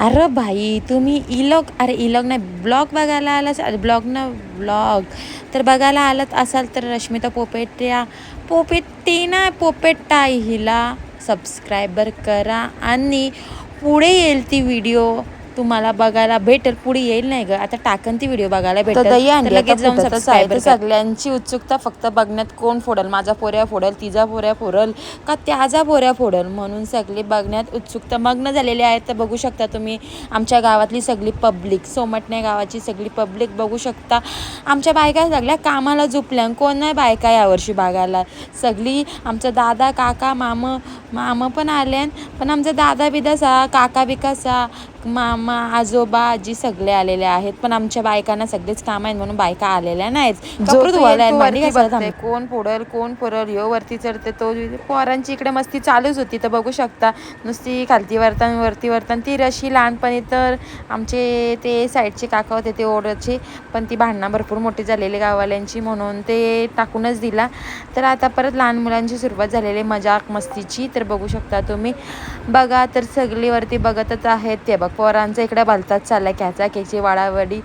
अरे भाई तुम्ही इलॉग अरे इलॉग नाही ब्लॉग बघायला आलाच अरे ब्लॉग ना ब्लॉग तर बघायला आलात असाल तर रश्मिता पोपेट या ना पोपेट्टा हिला सबस्क्रायबर करा आणि पुढे येईल ती व्हिडिओ तुम्हाला बघायला भेटेल पुढे येईल नाही ग. आता टाकन ती व्हिडिओ बघायला भेटेल. लगेच जाऊन सगळ्यांची उत्सुकता फक्त बघण्यात कोण फोडल? माझा पोऱ्या फोडल तिचा पोऱ्या फोडल का त्याचा पोऱ्या फोडल? म्हणून सगळी बघण्यात उत्सुकता मग्न झालेली आहे. तर बघू शकता तुम्ही आमच्या गावातली सगळी पब्लिक सोमटण्या गावाची सगळी पब्लिक बघू शकता. आमच्या बायका सगळ्या कामाला झुपल्या कोण नाही बायका यावर्षी बघायला? सगळी आमचा दादा काका माम मामा पण आले पण आमचा दादा बिदासा काका बिकासा मामा आजोबा आजी सगळे आलेले आहेत. पण आमच्या बायकांना सगळेच काम आहेत म्हणून बायका आलेल्या नाहीत. कोण पुढल कोण पुरल यो वरती चढते तो पोरांची इकडे मस्ती चालूच होती तर बघू शकता. नुसती खालती वरतान वरती वरतान. ती रशी लहानपणी तर आमचे ते साईडचे काका होते ते ओढचे पण ती भांडणं भरपूर मोठी झालेली गाववाल्यांची म्हणून ते टाकूनच दिला. तर आता परत लहान मुलांची सुरुवात झालेली मजाक मस्तीची. तर बघू शकता तुम्ही. बघा तर सगळी वरती बघतच आहेत. ते बघ. पोरांचा इकडे भलताच चाललाय खेचा खेची वाडावडी.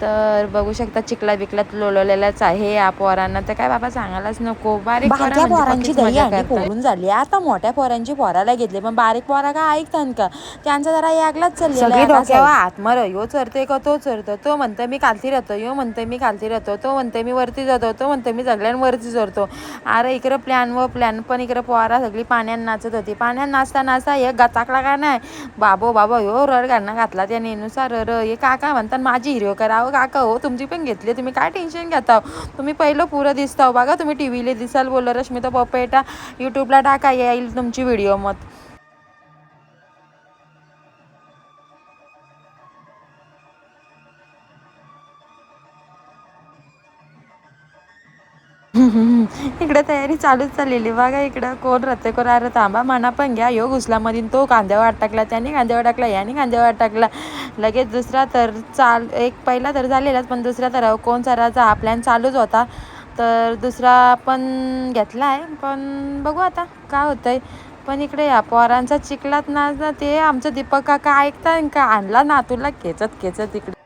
तर बघू शकता चिखला बिकलात लोळवलेलाच आहे या पोरांना. तर काय बाबा सांगायलाच नको. बारीक पोरं बारक्या पोरांची दही अंडी. फोडून झाली. आता मोठ्या पोरांची पोराला घेतले पण बारीक पोरा का ऐकतात का? त्यांचा जरा यागलाच सगळी चाललेला डोक्यावर हात मर यो चरते का तो चरतो. तो म्हणतो मी खालती राहतो यो म्हणतो मी खालती राहतो तो म्हणतो मी वरती जातो तो म्हणतो मी सगळ्यांवरती चरतो अरे इकडं प्लॅन व प्लॅन पण इकडं पोहारा सगळी पाण्यात नाचत होती. पाण्यात नाचता नाचता एक गचाकला का नाही? बाबो बाबा हो रड घालणं घातला त्या नेनुसार र हे काका म्हणतात माझी हिरो करा अहो काका हो तुमची पण घेतली तुम्ही काय टेन्शन घेता? तुम्ही पहिलं पुरं दिसता हो. बघा तुम्ही टी व्हीला दिसाल बोललं रश्मिता पपेटा यूट्यूबला टाका येईल तुमची व्हिडिओ मत. इकडे तयारी चालूच चाललेली. बघा इकडं कोण रत्ते कोण अरे थांबा म्हणा पण घ्या. यो घुसलामधील तो कांद्यावर आत टाकला त्याने कांद्यावर टाकला याने कांद्यावर टाकला. लगेच दुसरा तर चाल एक पहिला तर झालेलाच पण दुसरा तर कोण सराचा हा प्लॅन चालूच होता. तर दुसरा पण घेतला आहे पण बघू आता काय होतंय. पण इकडे या पोरांचा चिखलात ना ना ते आमचं दीपक काका ऐकता का? आणला नातूला खेचत खेचत इकडे.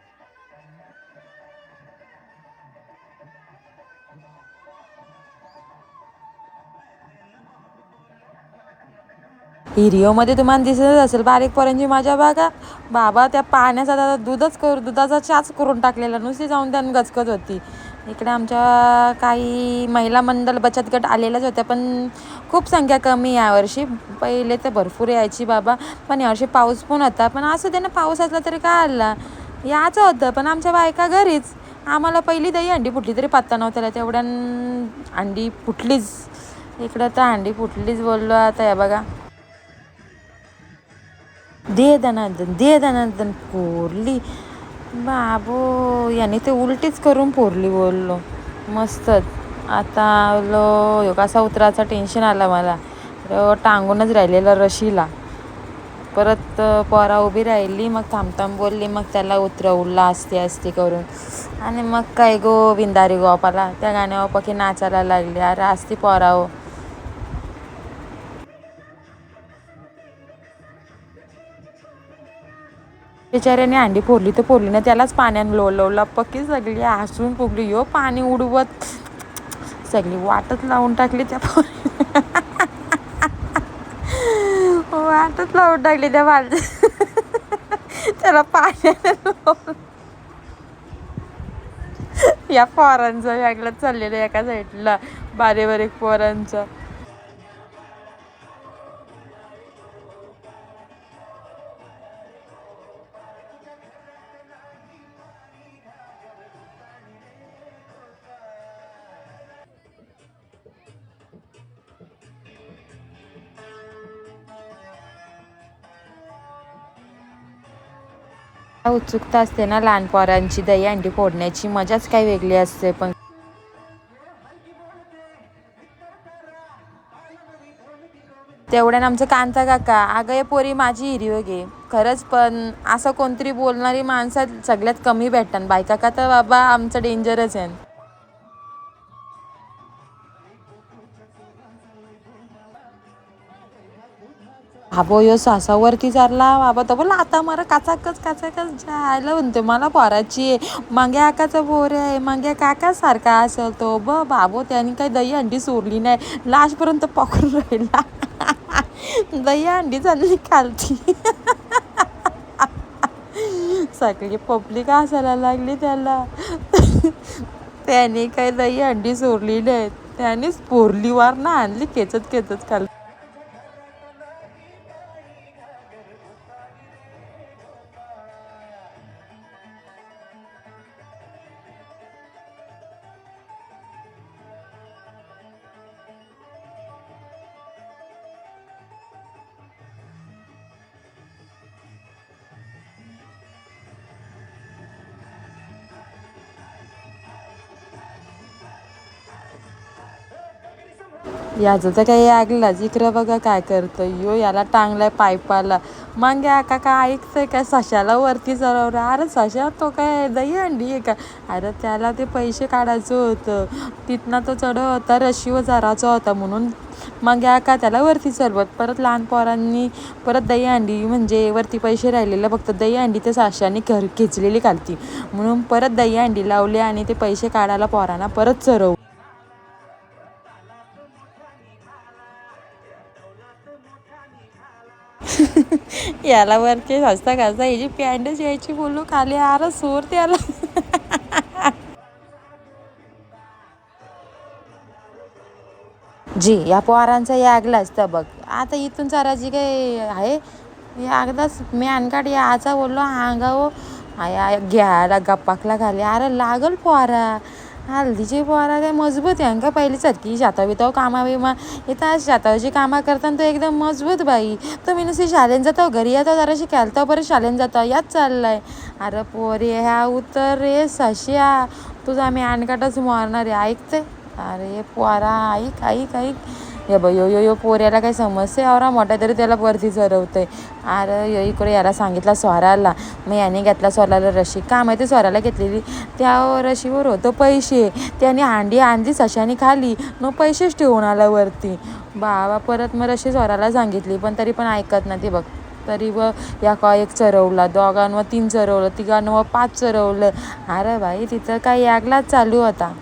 हिरिओमध्ये तुम्हाला दिसतच असेल बारीक पोरांची माझ्या बागा बाबा त्या पाण्याचा दादा दूधच कर दुधाचा चाच करून टाकलेला नुसती जाऊन त्यानं गचकत होती. इकडे आमच्या काही महिला मंडळ बचत गट आलेल्याच होत्या पण खूप संख्या कमी यावर्षी पहिले तर भरपूर यायची बाबा पण यावर्षी पाऊस पण होता. पण असं त्यानं पाऊस असला तरी काय आला? याचं होतं पण आमच्या बायका घरीच. आम्हाला पहिली दही अंडी फुटली तरी पत्ता नव्हता तेवढ्या अंडी फुटलीच. इकडं तर अंडी फुटलीच बोललो आता या बघा. दे दनादन पोरली. बाबो याने ते उलटीच करून पोरली बोललो. मस्तच आता लो ह्यो कसा उतराचा टेन्शन आला मला. टांगूनच राहिलेला रशीला. परत पोरा उभी राहिली. मग थांबताम बोलली. मग त्याला उतरवला असते असते करून. आणि मग काय गो बिंदारी गोपाला त्या गाण्यावर पखी नाचायला लागली. अरे असती पोराव हो. बिचाऱ्याने अंडी फोडली तर फोडली ना त्यालाच पाण्यानं लोळवला पक्की सगळी हसून फुगली. यो पाणी उडवत. सगळी वाटच लावून टाकली त्या पोरी वाटच लावून टाकली त्या बालच्या त्याला पाण्यानं या पोरांचं वेगळंच चाललेलं एका साईडला बारीक बारीक पोरांचं. उत्सुकता असते ना लहान पोरांची दही अंडी फोडण्याची. मजाच काही वेगळी असते पण. तेवढ्यानं आमचं कांता काका अगं ये पोरी माझी हिरिओ घे खरंच पण असं कोणतरी बोलणारी माणसं सगळ्यात कमी भेटतात. बायका का तर बाबा आमचं डेंजरच आहे. आबो यो सासावरती चालला. बाबा तर बोला आता मला काचाकच काचाकच जायला म्हणते मला पोराची. आहे मागे आकाचा पोर आहे मागे काका सारखा असेल तो. ब बाबो त्याने काही दही अंडी सोडली नाही. लास्टपर्यंत पकडून राहिला. दही अंडी चालली खालती. सगळी पब्लिक असायला लागली त्याला. त्याने काही दही अंडी सोडली नाही. त्यानेच पोरलीवार ना आणली केचत केचत खाल याचं तर काही ऐकलाच इकडं बघा काय करतं यो याला टांगलाय पायपाला. मागे आका का काय ऐकतंय काय? सशाला वरती चरवलं अरे सशा तो काय दही अंडी आहे का? अरे त्याला ते पैसे काढायचं होतं. तिथनं तो चढ होता रशीवर जराचा होता म्हणून मग या का त्याला वरती चढवत. परत लहान पोरांनी परत दही अंडी म्हणजे वरती पैसे राहिलेलं फक्त दही अंडी ते साशाने घर खेचलेली घालती. म्हणून परत दही अंडी लावली आणि ते पैसे काढायला पोरांना परत चरव याला वरती हसता खासता हिची पॅन्टच यायची बोलू खाली आर सोर त्याला. जी या पोहारांचा यागला तर बघ. आता इथून चाराची काही आहे एकदाच मी अनकाड याचा बोललो अंगाव हो. घ्यायला गप्पाकला घाले. अरे लागल पोहारा हल्दीची पोरा काय मजबूत आहे. का पहिली सारखी शाता बिताव कामा बिमा. इथं शातावची करता करताना तो एकदम मजबूत बाई. तुम्ही नुसती शाळेन जाता घरी येतो जराशी खेळता परत शाळेन जाता. याच चाललाय. अरे पोरी ह्या उतर रे सश्या. तुझा आम्ही अनकाटच मारणार आहे. ऐकते? अरे पोरा ऐक ऐक ऐक. हे बघ यो यो यो पोऱ्याला काही समजते आवरा मोठा तरी त्याला वरती चढवतंय. अरे यो इकडे याला सांगितला स्वराला. मग याने घेतला स्वराला रशी. का माहिती स्वराला घेतलेली? त्या रशीवर होतं पैसे. त्याने हांडी आणली सशाने खाली. मग पैसेच ठेवून आला वरती. बाबा परत मग रशी स्वराला सांगितली. पण तरी पण ऐकत नाही ते बघ. तरी व या का एक चरवला दोघांवर तीन चरवलं तिघांवर पाच चरवलं. अरे भाई तिथं काही यागलाच चालू होता.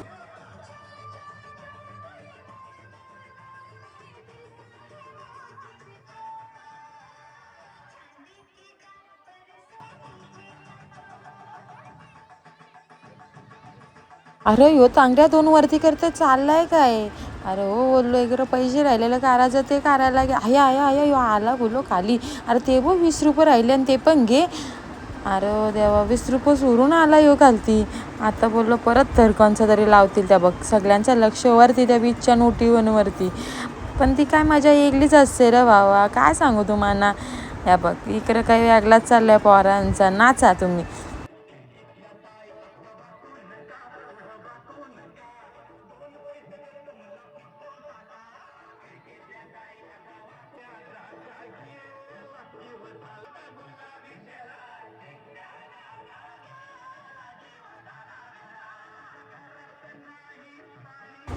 अरे ह्यो चांगल्या दोन वरती करते चाललाय काय? अरे हो बोललो इकडं पैसे राहिलेलं काराचं ते कारायला गे आया आया आया ह्यो आला बोललो खाली. अरे ते बघ वीस रुपये राहिले आणि ते पण घे. अरे हो, देवा वीस रुपये सोडून आला ह्यो घालती आता बोललो परत थरकांचं तरी लावतील त्या बघ. सगळ्यांचं लक्ष वरती त्या बीचच्या नोटीवरती पण ती काय मजा एकलीच असते रे बाबा. काय सांगू तुम्हाला? या बघ इकडं काही वेगळाच चाललाय पोरांचा. नाचा तुम्ही.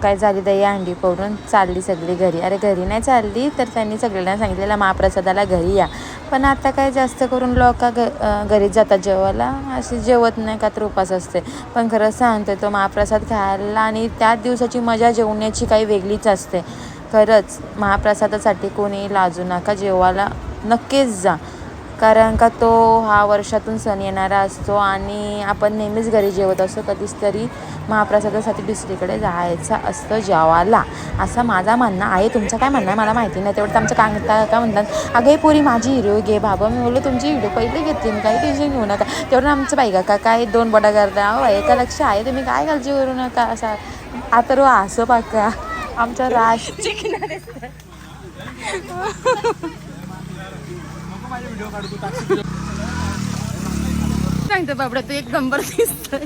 काय झाली दही अंडी पवरून चालली सगळी घरी. अरे घरी नाही चालली तर त्यांनी सगळ्यांना सांगितलेलं महाप्रसादाला घरी या. पण आता काय जास्त करून लोक घ अं, घरीच जातात जेवायला. असे जेवत नाही का तर उपास असते. पण खरंच सांगते तो महाप्रसाद खायला आणि त्याच दिवसाची मजा जेवण्याची काही वेगळीच असते. खरंच महाप्रसादासाठी कोणी लाजू नका जेवायला नक्कीच जा. कारण का तो हा वर्षातून सण येणारा असतो आणि आपण नेहमीच घरी जेवत असतो कधीच तरी महाप्रसादासाठी दुसरीकडे जायचं असतं जेवायला. असं माझा म्हणणं आहे. तुमचं काय म्हणणं आहे? मला माहिती नाही. तेवढं आमचं कांगता का म्हणतात? अगं हे पोरी माझी हिरो घे बाबा. मी बोललो तुमची व्हिडिओ पहिले घेतली. मी काही टेन्शन घेऊ नका. तेवढं आमचं बाई का काय दोन बडा करता? अहो एका लक्ष आहे. तुम्ही काय काळजी करू नका? असा आता रो असं पाका आमचा राश सांगतो बाबडा तू एक नंबर दिसतोय.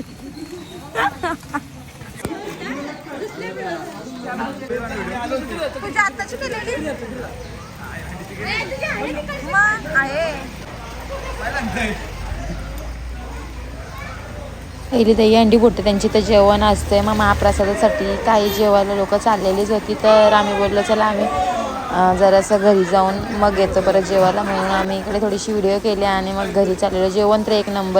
पहिली दही अंडी बोलते त्यांची तर जेवण असते मग महाप्रसादासाठी काही जेवायला लोक चाललेलीच होती तर आम्ही बोललो चला आम्ही जरासं घरी जाऊन मग येतो परत जेवायला. म्हणून आम्ही इकडे थोडीशी व्हिडिओ केली आणि मग घरी चाललेलो. जेवण तर एक नंबर